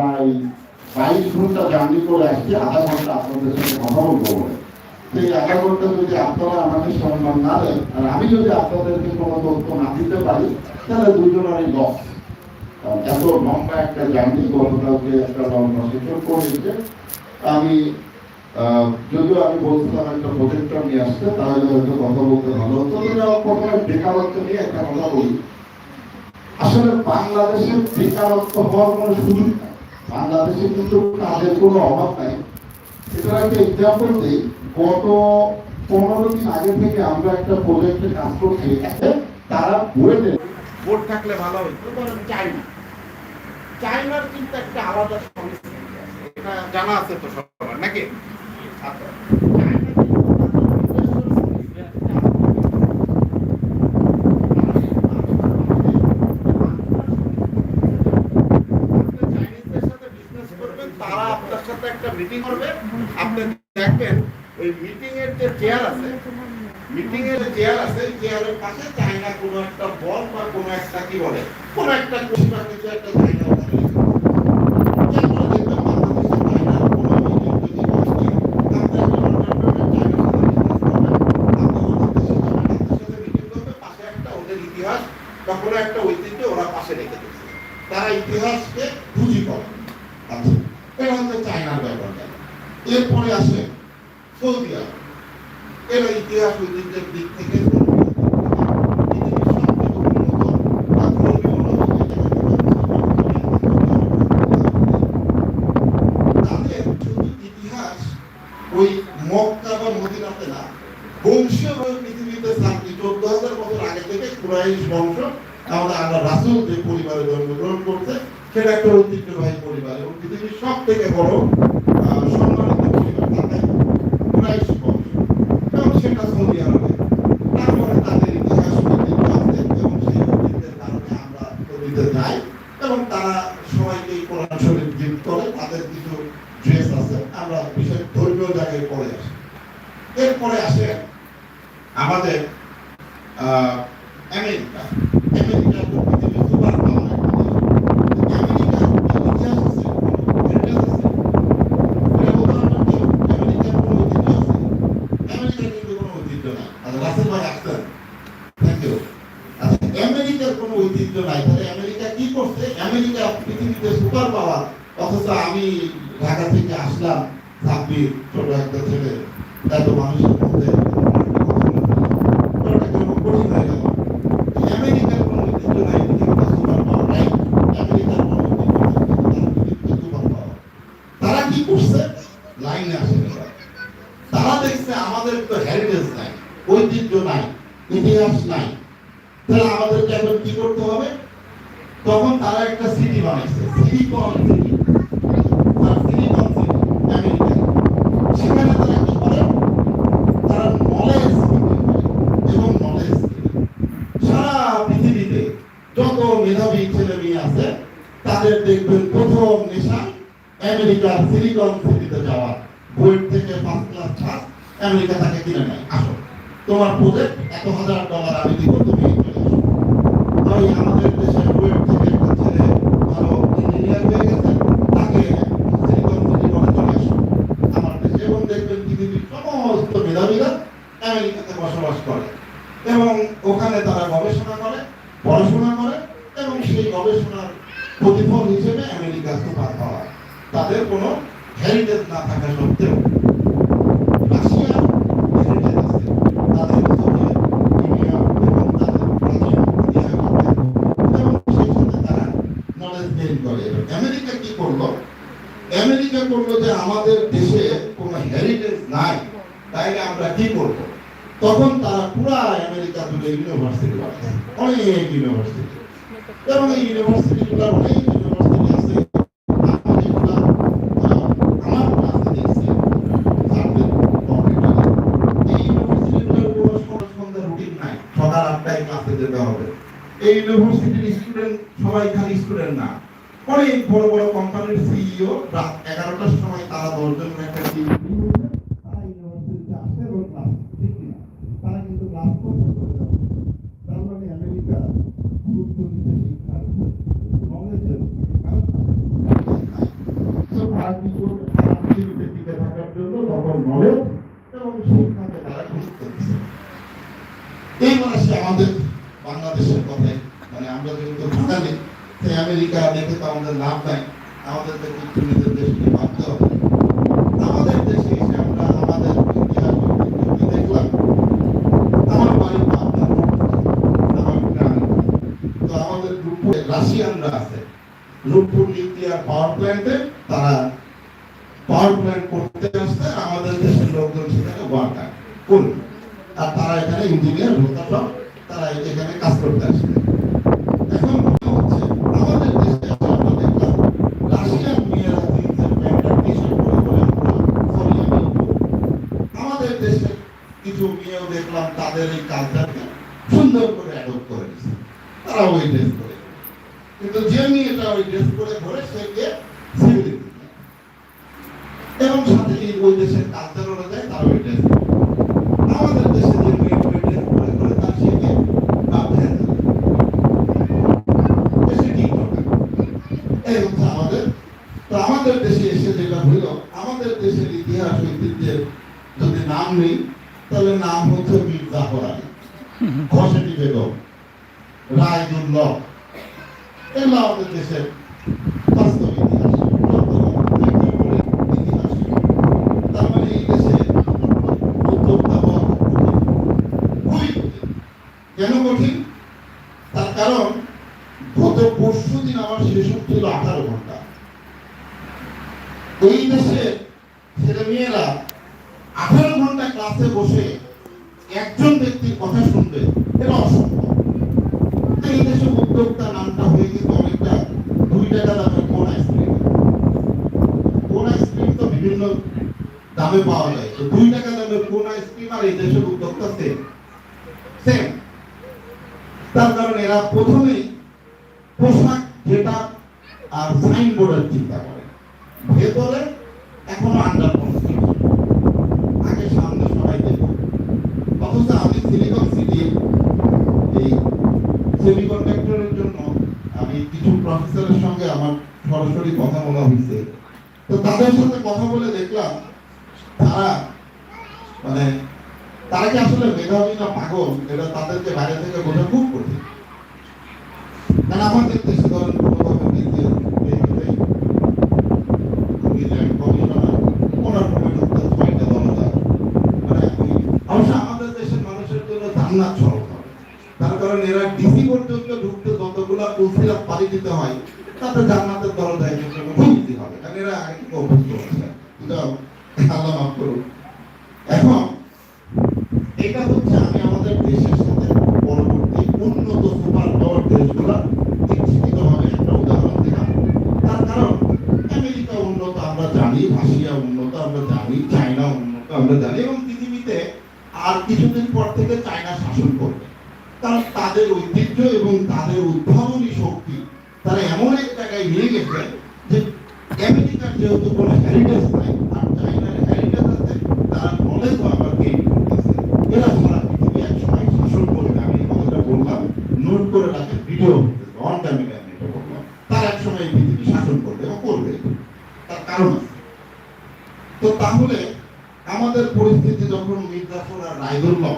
প্রায় বাইশ ঘণ্টা জার্নি করে আসছি, আধা ঘণ্টা আপনাদের কথা বলব বলে। সেই আধা ঘণ্টা যদি আপনারা আমাকে সম্মান না দেন, আর আমি যদি আপনাদেরকে কোনো তথ্য না দিতে পারি, তাহলে লস এত লম্বা একটা জার্নি একটা লম্বা করেছে আমি যদিও আমি বলছিলাম একটা প্রজেক্টর নিয়ে আসতে, তাহলে হয়তো কথা বলতে ভালো হতো। প্রথমে বেকারত্ব নিয়ে একটা কথা বলি। আসলে বাংলাদেশের বেকারত্ব হওয়ার কোনো সুযোগ বাংলাদেশে কিন্তু কাজের কোনো অভাব নাই। সেটার একটা এক্সাম্পল দিই। গত পনেরো দিন আগে থেকে আমরা একটা প্রজেক্টে কাজ করছি। তারা বুয়েটে বোর্ড থাকলে ভালো হতো কারণ চাইনা। চাইনার কিন্তু একটা আলাদা সমস্যা জানা আছে তো সবার নাকি? আচ্ছা, চায়না কিন্তু আপনি চাইনিজদের সাথে business করবেন, তারা আপনার সাথে একটা মিটিং করবে আপনি দেখবেন ওই মিটিং এর যে চেয়ার আছে মিটিং এর চেয়ার আছে চেয়ারের পাশে চায়না কোনো একটা বল বা কোনো একটা কি বলে? কোনো একটা কোনো কিছু একটা চায়না ওখানে রেখে দেয়। এরপরে দেখবেন বাংলাদেশে চায়নার কোনো meeting যদি বসে, আপনারা যখন আপনারা চায়নার সাথে business করবেন, আপনি ওদের দেশে যাবেন, আপনার সাথে meeting করবে, পাশে একটা ওদের ইতিহাস বা কোনো একটা ঐতিহ্য ওরা পাশে রেখে দিচ্ছে তারা ইতিহাসকে পুঁজি করে আচ্ছা এটা হচ্ছে চায়নার ব্যাপারটা এরপরে আসে সৌদি আরব এর ইতিহাস ঐতিহ্যের দিক থেকে পৃথিবীর সবথেকে উন্নত বা ধর্মীয় তাদের শুধু ইতিহাস ওই মক্কা বা মদিনাতে না বংশীয়ভাবে পৃথিবীতে শান্তি চোদ্দ হাজার বছর আগে থেকে কুরাইশ বংশ তাহলে আল্লাহ রাসুল যে পরিবারে জন্মগ্রহণ করছে, সেটা একটা ঐতিহ্যবাহী পরিবার। এবং পৃথিবীর সব থেকে বড় আহ, সম্মানিত পরিবার তাদের কুরাইশ বংশ এবং সেটা সৌদি আরবে তারপরে তাদের ইতিহাস ঐতিহ্য আছে এবং সেই ঐতিহ্যের কারণে আমরা সৌদিতে যাই এবং তারা সবাইকে এই কোরআন শরীফ গিফট করে তাদের কিছু ড্রেস আছে আমরা বিশেষ ধর্মীয় জায়গায় পরে আসি এরপরে আসে আমাদের আহ, আমেরিকা আমেরিকা তো পৃথিবীর সুপার পাওয়ার একটা দেশ। আমেরিকার ইতিহাস আছে heritage আছে এটা বলতে পারবেন কেউ? আমেরিকার কোনো ঐতিহ্য আছে আমেরিকার কিন্তু কোনো ঐতিহ্য নাই আচ্ছা রাসেল ভাই আসছেন থ্যাংক ইউ আচ্ছা আমেরিকার কোনো ঐতিহ্য নাই তাহলে আমেরিকা কি করছে আমেরিকা পৃথিবীতে সুপার পাওয়ার অথচ আমি ঢাকা থেকে আসলাম সাব্বির ছোট একটা ছেলে এত মানুষের মধ্যে ওটা কেমন কঠিন হয়ে গেল আমেরিকার কোনো ঐতিহ্য নাই পৃথিবীতে সুপার পাওয়ার নাই আমেরিকার কোনো ঐতিহ্য নাই পৃথিবীতে সুপার পাওয়ার তারা কি করছে লাইনে আসে এবার। তারা দেখছে আমাদের তো হেরিটেজ নাই ঐতিহ্য নাই ইতিহাস নাই। তাহলে আমাদেরকে এখন কি করতে হবে? তখন তারা একটা সিটি বানাইছে সিটি আমেরিকা সেখানে তারা তারা নলেজ নলেজ সারা পৃথিবীতে যত মেধাবী ছেলে মেয়ে আছে, তাদের দেখবেন প্রথম নেশা আমেরিকার সিলিকন সিটিতে যাওয়া। বুয়েট থেকে ফার্স্ট ক্লাস ছাড় আমেরিকা তাকে কিনে নেয়। আসো। তোমার প্রজেক্ট এত হাজার ডলার আমি দিব তুমি চলে আসো তাই আমাদের দেশের বুয়েট থেকে একটা ছেলে ভালো ইঞ্জিনিয়ার হয়ে গেছে তাকে সিলিকন সিটি বলে চলে আসো আমার দেশে এবং দেখবেন পৃথিবীর সমস্ত মেধাবীরা আমেরিকাতে বসবাস করে এবং ওখানে তারা গবেষণা করে পড়াশোনা করে এবং সেই গবেষণার প্রতিফল হিসেবে আমেরিকা সুপার পাওয়ার তাদের কোনো হেরিটেজ না থাকা সত্ত্বেও রাশিয়া হেরিটেজ আছে তাদের সোভিয়েত ইউনিয়ন এবং তাদের প্রাচীন ইতিহাস আছে এবং সেই সাথে তারা নলেজ গেইন করে এবং আমেরিকা কি করল আমেরিকা করল যে আমাদের দেশে কোনো হেরিটেজ নাই তাইলে আমরা কি করব তখন তারা পুরা জুড়ে ইউনিভার্সিটি বানায় অনেক ইউনিভার্সিটি এবং এই ইউনিভার্সিটি আছে। এই স্টুডেন্ট সবাই খালি স্টুডেন্ট না। অনেক বড় বড় কোম্পানির সিইও রাত এগারোটার সময় তারা দশজন একটা টিম তারা ইউনিভার্সিটিতে আসে এবং ক্লাস ঠিক কিনা তারা কিন্তু ক্লাস করতে চলে যাবে তার মানে আমেরিকা গুরুত্ব দিতে শিক্ষার নলেজের কারণ তাদের আসি আমাদের বাংলাদেশের কথায় মানে আমরা যেহেতু সেই আমেরিকা দেখে তো আমাদের লাভ নাই হবে। আমাদের দেশে এসে আমরা আমাদের তো আমাদের রাশিয়ানরা আছে, রূপপুর নিউক্লিয়ার পাওয়ার প্ল্যান্টে ইঞ্জিনিয়ার সব তারা এখানে কাজ করতে আসবে এখন কথা হচ্ছে আমাদের দেশে এসে আমরা দেখলাম রাশিয়ান মেয়েরা জিন্সের প্যান্ট আর টি শার্ট পরে পরে সরি আমি একটু আমাদের দেশে কিছু মেয়েও দেখলাম তাদের এই কালচারকে সুন্দর করে অ্যাডপ্ট করে নিচ্ছে তারা ওই ড্রেস করে কিন্তু যে মেয়েটা ওই ড্রেস করে ঘরে সে গিয়ে সিভিল এবং সাথে এই ওই দেশের কালচার অনুযায়ী তারা ওই ড্রেস আমাদের দেশে যে মেয়ে ওই ড্রেস পরে করে তার সে গিয়ে বাপ হয়ে যাবে। দেশে ঠিক হবে। এই হচ্ছে আমাদের তো আমাদের যেটা হইল আমাদের দেশের ইতিহাস ঐতিহ্যের যদি নাম নেই, তাহলে নাম হচ্ছে বীর জাফর আলী খসেটি বেগম, রায়দুল্লহ। এগুলো আমাদের দেশের বাস্তব ইতিহাস বর্তমান প্রেক্ষাপটের ইতিহাস তার মানে এই দেশে উদ্যোক্তা হওয়া কঠিন। খুবই কঠিন। কেন কঠিন তার কারণ গত পরশু দিন আমার সেশন ছিল আঠারো ঘণ্টা এই দেশে ছেলে মেয়েরা আঠারো ঘণ্টা ক্লাসে বসে একজন ব্যক্তির কথা শুনবে, এটা অসম্ভব। এই দেশে উদ্যোক্তা নামটা হয়ে কিন্তু অনেকটা দুই টাকা দামের কোন আইসক্রিম। কোন আইসক্রিম তো বিভিন্ন দামে পাওয়া যায়। তো দুই টাকা দামের কোন আইসক্রিম আর এই দেশের উদ্যোক্তা সেম সেম তার কারণ এরা প্রথমেই পোশাক যেটা আর সাইনবোর্ডের চিন্তা করে ভেতরে এখনও আন্ডার কনস্ট্রাকশন আগে সামনে সবাই দেখো অথচ আমি সিলিকন সিটি এই সেমিকন্ডাক্টরের জন্য আমি কিছু প্রফেসরের সঙ্গে আমার সরাসরি কথা বলা হয়েছে তো তাদের সাথে কথা বলে দেখলাম, তারা মানে তারা কি আসলে মেধাবী না পাগল? এটা তাদেরকে বাইরে থেকে বোঝা খুব কঠিন। কারণ আমাদের দেশে ধরেন মানে এরা ঢুকতে যতগুলা কুলসিরা পাড়ি দিতে হয়, তাতে জান্নাতের দরজায় খুব হবে এরা আগে অভ্যস্ত যাও, আল্লাহ মাফ করুন এখন, এটা হচ্ছে আমি আমাদের দেশের সাথে পরবর্তী উন্নত সুপার পাওয়ার দেশগুলা ইচ্ছাকৃতভাবে একটা উদাহরণ দিলাম। তার কারণ, আমেরিকা উন্নত, আমরা জানি, রাশিয়া উন্নত, আমরা জানি, চায়না উন্নত, আমরা জানি, এবং পৃথিবীতে আর কিছুদিন পর থেকে চায়না শাসন করবে। কারণ তাদের ঐতিহ্য এবং তাদের উদ্ভাবনী শক্তি তারা এমন এক জায়গায় নিয়ে গেছে যে আমেরিকার যেহেতু কোনো হ্যারিটেজ নাই আর চাইনার হ্যারিটেজ আছে তারা নলেজও আবার গেইন করতেছে এরা সারা পৃথিবী এক সময় শাসন করবে আমি এই কথাটা বললাম নোট করে রাখে ভিডিও অন ক্যামেরা আমি এটা বললাম তারা এক সময় এই পৃথিবী শাসন করবে এবং করবে তার কারণ আছে তো তাহলে আমাদের পরিস্থিতি যখন মির্জাফর আর রায়দুল্লাহ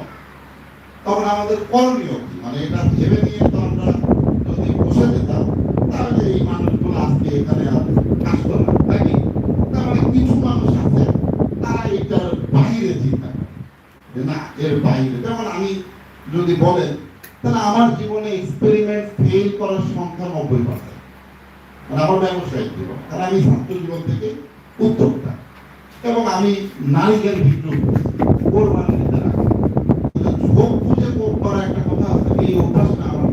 তখন আমাদের করণীয় কি? মানে এটা ভেবে নিয়ে তো আমরা যদি বসে যেতাম তাহলে এই মানুষগুলো আজকে এখানে কাজ না, তাই কি? তার মানে কিছু মানুষ আছে তারা এটার বাইরে চিন্তা যে না এর বাইরে। যেমন আমি যদি বলেন তাহলে আমার জীবনে এক্সপেরিমেন্ট ফেল করার সংখ্যা নব্বই পার্সেন্ট। মানে আমার ব্যবসায়িক জীবন কারণ আমি ছাত্র জীবন থেকে উদ্যোক্তা এবং আমি বুঝে ভোগ করা একটা কথা আমার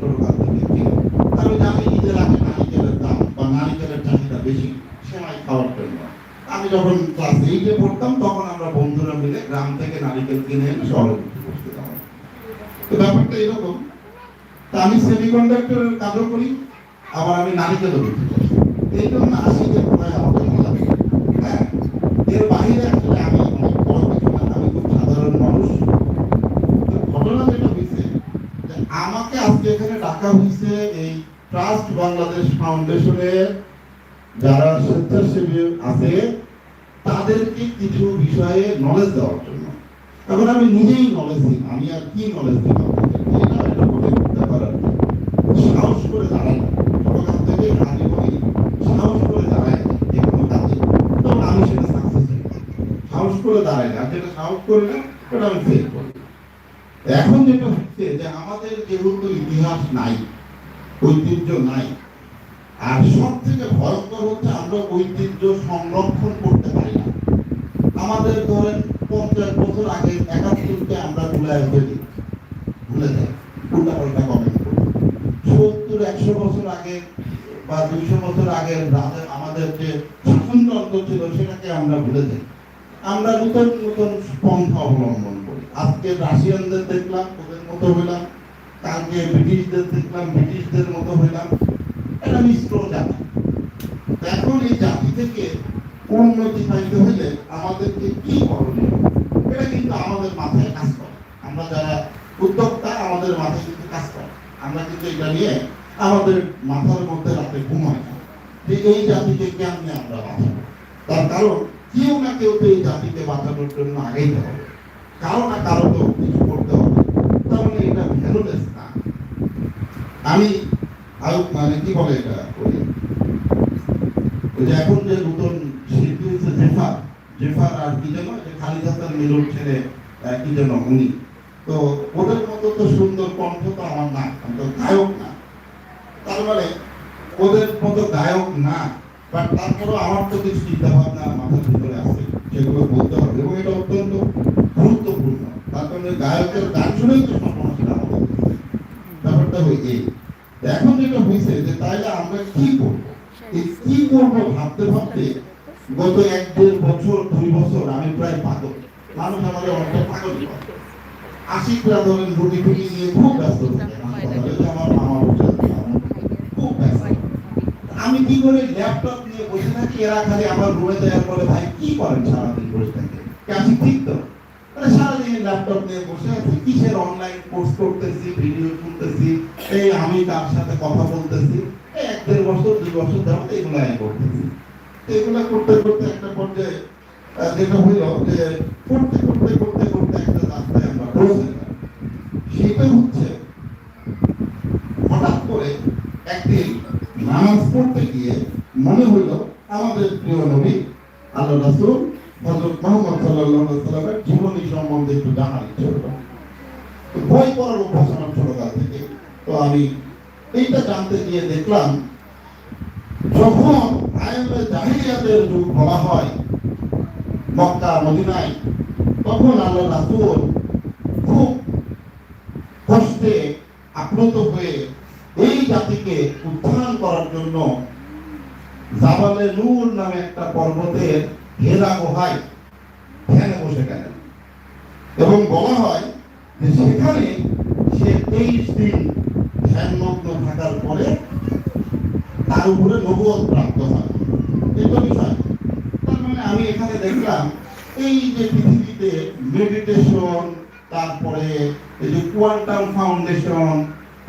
আমি জানি ঈদের নারিকেলের দাম বা নারিকেলের বেশি আমি যখন ক্লাস পড়তাম, তখন আমরা বন্ধুরা মিলে গ্রাম থেকে নারিকেল কিনে এনে শহরে তো আমি কাজও করি, আবার আমি নারিকেলও করি এই জন্য যে প্রায় আমাকে ভালো লাগে হ্যাঁ এর বাইরে আসলে আমি অনেক বড় কিছু না, আমি খুব সাধারণ মানুষ। ঘটনা যেটা হয়েছে আমাকে আজকে এখানে ডাকা হয়েছে এই ট্রাস্ট বাংলাদেশ ফাউন্ডেশনের যারা স্বেচ্ছাসেবী আছে, তাদেরকে কিছু বিষয়ে নলেজ দেওয়ার জন্য। এখন আমি নিজেই নলেজ দিই আমি আর কি নলেজ দিব আপনাদেরকে? এটা একটা বলে ব্যাপার আর কি। সাহস করে দাঁড়াই ছোটখাত থেকে আগে বলি সাহস করে দাঁড়ায় যে কোনো কাজে তখন আমি সেটা সাকসেস সাহস এখন যেটা হচ্ছে যে আমাদের যেহেতু ইতিহাস নাই, ঐতিহ্য নাই, আর সব থেকে ভয়ঙ্কর হচ্ছে আমরা ঐতিহ্য সংরক্ষণ করতে পারি না। আমাদের ধরেন পঞ্চাশ বছর আগে একাত্তরকে আমরা ভুলে ফেলি ভুলে যাই উল্টা পাল্টা কমেন্ট করি। সত্তর, একশো বছর আগে বা দুইশো বছর আগে আমাদের যে শাসনতন্ত্র ছিল, সেটাকে আমরা ভুলে যাই। আমরা নতুন নতুন পন্থা অবলম্বন করি। আজকে রাশিয়ানদের দেখলাম, ওদের মতো হইলাম। কালকে ব্রিটিশদের দেখলাম, ব্রিটিশদের মতো হইলাম। এটা মিশ্র জাতি। এখন এই জাতি থেকে উন্নতি পাইতে হইলে আমাদেরকে কি করণীয়? এটা কিন্তু আমাদের মাথায় কাজ করে। আমরা যারা উদ্যোক্তা, আমাদের মাথায় কিন্তু কাজ করে। আমরা কিন্তু এটা নিয়ে আমাদের মাথার মধ্যে রাতে ঘুমাই না। যে এই জাতিকে কেমনে আমরা বাঁচাবো? তার কারণ কেউ না কেউ তো এই জাতিকে বাঁচানোর জন্য আগেই হবে কারও না কারও তো কিছু করতে হবে। মানে এটা ভ্যালুলেস না। আমি আরও মানে কি বলে এটা যে এখন যে নতুন শিল্পী হচ্ছে জেফার জেফার আর কি যেন খালিদ হাসান মিলুর ছেলে কি যেন উনি। তো ওদের মতো তো সুন্দর কণ্ঠ তো আমার না আমি তো গায়ক না। তার মানে ওদের মতো গায়ক না। বাট তারপরেও আমার তো কিছু চিন্তা ভাবনা মাথার ভিতরে আছে, সেগুলো বলতে হবে। এবং এটা অত্যন্ত গুরুত্বপূর্ণ। তার কারণে গায়কের গান শুনেই তো সমস্যা আমাদের ব্যাপারটা হয়ে এই। এখন যেটা হয়েছে যে তাইলে আমরা কি করব? এই কি করব ভাবতে ভাবতে গত এক দেড় বছর, দুই বছর আমি প্রায় পাগল। মানুষ আমাদের অনেকটা পাগল করে। আশিকরা ধরেন রুটি টুটি নিয়ে খুব ব্যস্ত আমার মামা খুব ব্যস্ত। আমি কি করে ল্যাপটপ নিয়ে বসে থাকি? এরা খালি আমার রুমে দেওয়ার পরে ভাই, কি করেন সারাদিন বসে থাকে? কাশি ঠিক তো? মানে সারাদিন ল্যাপটপ নিয়ে বসে আছি। কিসের অনলাইন কোর্স করতেছি ভিডিও শুনতেছি এই আমি তার সাথে কথা বলতেছি? এক দেড় বছর, দুই বছর ধরে এগুলো আমি করতেছি। এগুলো করতে করতে একটা পর্যায়ে যেটা হইল যে করতে করতে করতে করতে একটা রাস্তায় আমরা পৌঁছে সেটা হচ্ছে নামাজ পড়তে গিয়ে মনে হইল, আমাদের প্রিয় নবী, আল্লাহ রাসূল, হযরত মুহাম্মদ সাল্লাল্লাহু সাল্লামের জীবনী সম্বন্ধে একটু জানার ইচ্ছে হলো। বই পড়ার অভ্যাস আমার ছোটকাল থেকে। তো আমি এইটা জানতে গিয়ে দেখলাম, যখন আয়ামে জাহিলিয়াতের যুগ বলা হয়, মক্কা, মদিনায়, তখন আল্লাহ রাসূল খুব কষ্টে আপ্লুত হয়ে জাতিকে উত্থান করার জন্য জাবালে নূর নামে একটা পর্বতের হেরা গুহায় ধ্যানে বসে গেলেন। এবং বলা হয় যে সেখানে সে তেইশ দিন ধ্যানমগ্ন থাকার পরে তার উপরে নবুয়ত প্রাপ্ত হয়। এটা বিষয়। তার মানে আমি এখানে দেখলাম এই যে পৃথিবীতে মেডিটেশন তারপরে এই যে কোয়ান্টাম ফাউন্ডেশন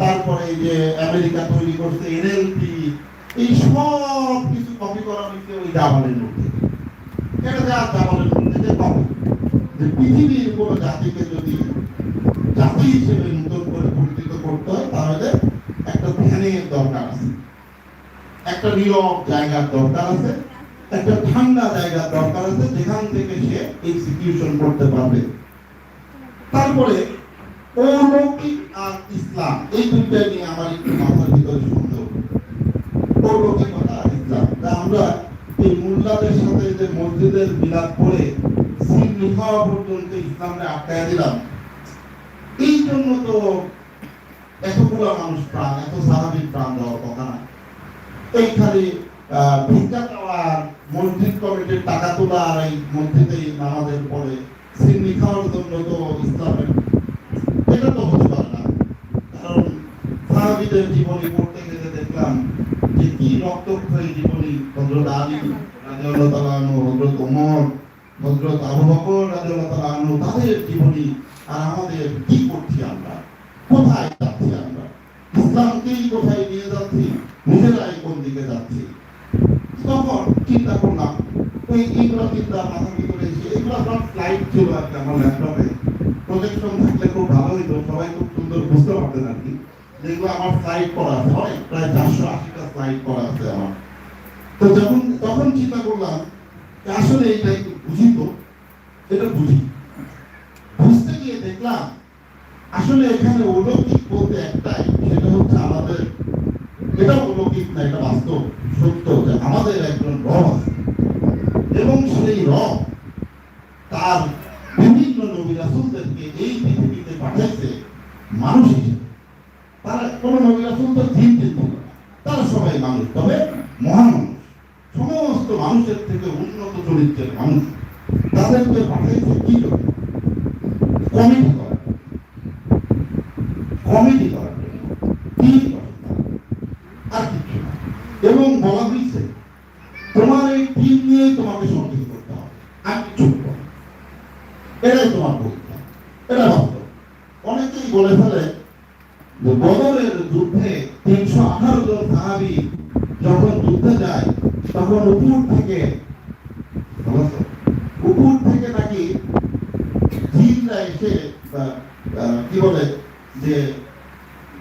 তারপরে যে আমেরিকা তৈরি করছে এনএলপি, এই সব কিছু কপি করা হয়েছে ওই জাপানের মধ্যে। এটা যে কপি যে পৃথিবীর কোনো জাতিকে যদি জাতি হিসেবে নতুন করে পরিচিত করতে হয়, তাহলে একটা ধ্যানের দরকার আছে। একটা নীরব জায়গার দরকার আছে, একটা ঠান্ডা জায়গার দরকার আছে, যেখান থেকে সে এক্সিকিউশন করতে পারবে। তারপরে অলৌকিক আর ইসলাম। এই দুইটা নিয়ে আমার একটু মাথার ভিতরে সন্দেহ অলৌকিকতা আর ইসলাম। আমরা এই মোল্লাদের সাথে যে মসজিদের বিলাপ করে সিল লিখাওয়া পর্যন্ত ইসলামে আটকায় দিলাম। এই জন্য তো এতগুলো মানুষ প্রাণ এত স্বাভাবিক প্রাণ দেওয়ার কথা না। এইখানে আহ, ভিক্ষা দেওয়ার মসজিদ কমিটির টাকা তোলা আর এই মসজিদে নামাজের পরে সিন্নি খাওয়ার জন্য তো ইসলামের এটা তো হতে পারে না কারণ সাহাবিদের জীবনী পড়তে গেলে দেখলাম যে কি রক্তক্ষয়ী জীবনী হজরত আলী, রাদিয়াল্লাহু তাআলা আনহু হজরত ওমর হজরত আবু বকর, রাদিয়াল্লাহু তাআলা তাদের জীবনী আর আমাদের কি করছি আমরা? কোথায় যাচ্ছি আমরা? ইসলামকেই কোথায় নিয়ে যাচ্ছি? নিজেরাই কোন দিকে যাচ্ছি। তখন চিন্তা করলাম, ওই এইগুলো চিন্তা মাথার ভিতরে এসে এগুলো সব স্লাইড ছিল আর কি আমার ল্যাপটপে প্রজেকশন থাকলে খুব ভালো হইতো, সবাই খুব সুন্দর বুঝতে পারতেন আর কি। যেগুলো আমার স্লাইড করা আছে অনেক প্রায় চারশো আশিটা স্লাইড করা আছে আমার। তো যখন, তখন চিন্তা করলাম আসলে এটা একটু বুঝি তো। এটা বুঝি। বুঝতে গিয়ে দেখলাম, আসলে এখানে অলৌকিক বলতে একটাই, সেটা হচ্ছে আমাদের এটা অলৌকিক না, এটা বাস্তব, সত্য যে আমাদের একজন রব আছে। এবং সেই রব তার বিভিন্ন নবী রাসূলদেরকে এই পৃথিবীতে পাঠাইছে মানুষ হিসেবে। তারা কোনো নবী সুন্দর কিন্তু তারা সবাই মানুষ, তবে মহান মানুষ সমস্ত মানুষের থেকে উন্নত চরিত্রের মানুষ। তাদেরকে পাঠাইছে কি কমিটি করার জন্য কি করেন তারা? আর কিছু না এবং বলা হয়েছে তোমার এই টিম নিয়ে তোমাকে সংগীত করতে হবে আর চুপ করো এটাই তোমার পরীক্ষা এটা বাস্তব অনেকেই বলে ফেলে যে বদরের যুদ্ধে তিনশো আঠারো জন সাহাবি যখন যুদ্ধে যায় তখন উপর থেকে ভালো আছো? উপর থেকে নাকি জিনরা এসে বা, আহ, কি বলে যে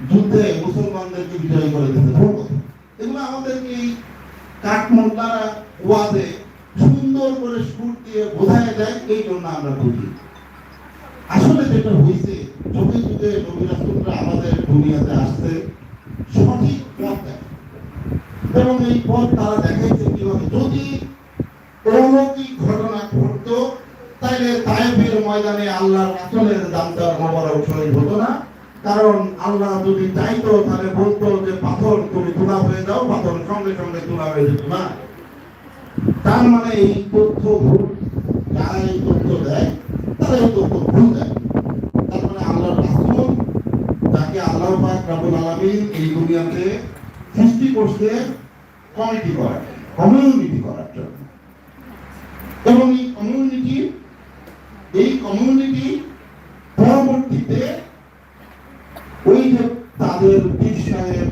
যুদ্ধে মুসলমানদেরকে বিজয় করে দিতে কথা। এগুলো আমাদেরকে এই কাঠমোল্লারা ওয়াজে সুন্দর করে সুর দিয়ে বোঝায় দেয়, এই জন্য আমরা বুঝি আসলে যেটা হয়েছে, যুগে যুগে নবী রাসূলরা আমাদের দুনিয়াতে আসছে সঠিক পথ দেখায়। এবং এই পথ তারা দেখাইছে কীভাবে যদি অলৌকিক ঘটনা ঘটতো তাইলে তায়েফের ময়দানে আল্লাহ রাসূলের দামদার মোবারক শহীদ হতো না। কারণ আল্লাহ যদি চাইতো, তাহলে বলতো যে, পাথর তুমি তুলা হয়ে যাও, পাথর সঙ্গে সঙ্গে তুলা হয়ে যেত না। তার মানে এই তথ্য ভুল। যারা এই তথ্য দেয় তারা এই তথ্য ভুল দেয়। তার মানে আল্লাহ রাসূল, যাকে আল্লাহ পাক রব্বুল আলামিন এই দুনিয়াতে সৃষ্টি করছে কমিটি করার কমিউনিটি করার জন্য। এবং এই কমিউনিটি এই কমিউনিটি পরবর্তীতে ওই যে তাদের পীর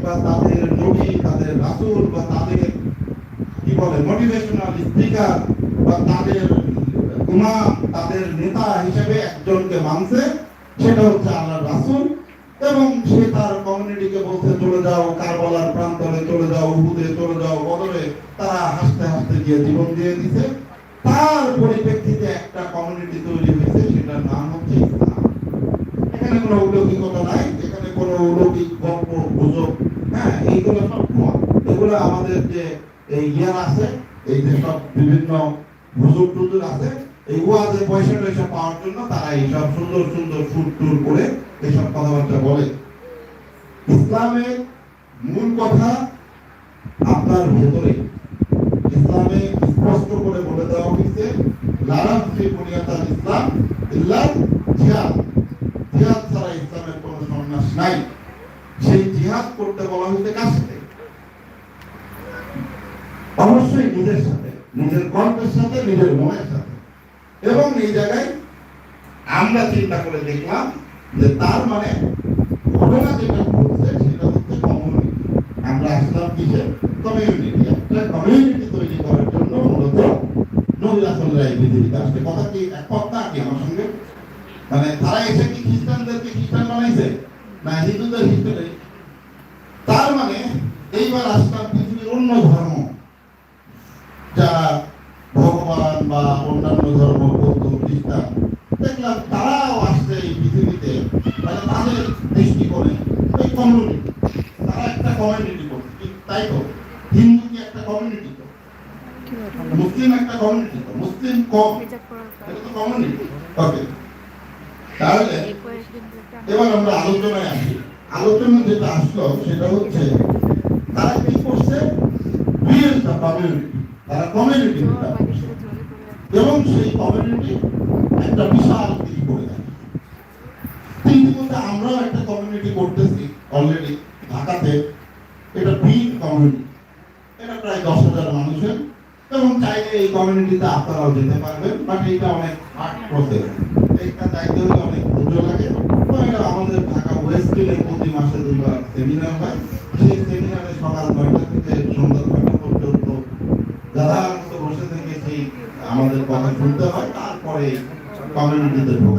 বা তাদের নবী, তাদের রাসূল বা তাদের, কি বলে মোটিভেশনাল স্পিকার বা তাদের ইমাম, তাদের নেতা হিসেবে একজনকে মানছে, সেটা হচ্ছে আল্লাহ রাসূল। এবং সে তার কমিউনিটিকে বলতে চলে যাও কারবালার প্রান্তরে, চলে যাও উহুদে, চলে যাও বদলে তারা হাসতে হাসতে গিয়ে জীবন দিয়ে দিছে। তার পরিপ্রেক্ষিতে একটা কমিউনিটি তৈরি হয়েছে, সেটার নাম হচ্ছে ইসলাম। এখানে কোনো অলৌকিকতা নাই, এখানে কোনো অলৌকিক গল্প, গুজব হ্যাঁ এইগুলো সব ভুয়া। এগুলো আমাদের যে এই ইয়ার আছে, এই যে সব বিভিন্ন হুজুর টুজুর আছে, এই ওয়াজে পয়সা টয়সা পাওয়ার জন্য তারা এইসব সুন্দর সুন্দর সুর টুর করে এইসব কথাবার্তা বলে। ইসলামের মূল কথা আপনার ভেতরে স্পষ্ট করে বলে দেওয়া হয়েছে লারাম ইসলাম ইল্লা জিহাদ। জিহাদ ছাড়া ইসলামের সন্ন্যাস নাই। সেই জিহাদ করতে বলা হয়েছে কার সাথে? অবশ্যই নিজের সাথে, নিজের কণ্ঠের সাথে, নিজের মনের সাথে। এবং এই জায়গায় আমরা চিন্তা করে দেখলাম যে তার মানে ঘটনা যেটা ঘটছে, সেটা হচ্ছে কমিউনিটি আমরা আসলাম কিসে কমিউনিটি একটা কমিউনিটি তৈরি করার কথা কি একমত না কি আমার সঙ্গে মানে তারা এসে কি খ্রিস্টানদেরকে খ্রিস্টান বানাইছে? না হিন্দুদের হিস্টোরি তার মানে এইবার আসলাম পৃথিবীর অন্য ধর্ম যারা ভগবান বা অন্যান্য ধর্ম, বৌদ্ধ, খ্রিস্টান দেখলাম তারাও আসছে এই পৃথিবীতে। মানে তাদের দৃষ্টিকোণে এই কমিউনিটি তারা একটা কমিউনিটি করছে। তাই তো? হিন্দু কি একটা কমিউনিটি মুসলিম একটা কমিউনিটি তো মুসলিম কম। এটা তো কমিউনিটি ওকে তাহলে এবার আমরা আলোচনায় আসি। আলোচনা যেটা আসলো সেটা হচ্ছে তারা কি করছে? বিয়ের কমিউনিটি তারা কমিউনিটি এবং সেই কমিউনিটি একটা বিশাল কিছু করে দেয় তো ইতিমধ্যে আমরাও একটা কমিউনিটি করতেছি অলরেডি ঢাকাতে। এটা বিগ কমিউনিটি এটা প্রায় দশ হাজার মানুষের। এবং চাইলে এই কমিউনিটিতে আপনারাও যেতে পারবেন বাট এটা অনেক হার্ড প্রসেস যাইতে হলে অনেক ধৈর্য লাগে। এটা আমাদের ঢাকা ওয়েস্ট ফিল্ডে প্রতি মাসে দুইবার সেমিনার হয়। সেই সেমিনারে সকাল নয়টা থেকে সন্ধ্যা ছয়টা পর্যন্ত মতো বসে থেকে সেই আমাদের কথা শুনতে হয়। তারপরে কমিউনিটিতে ঢোকা।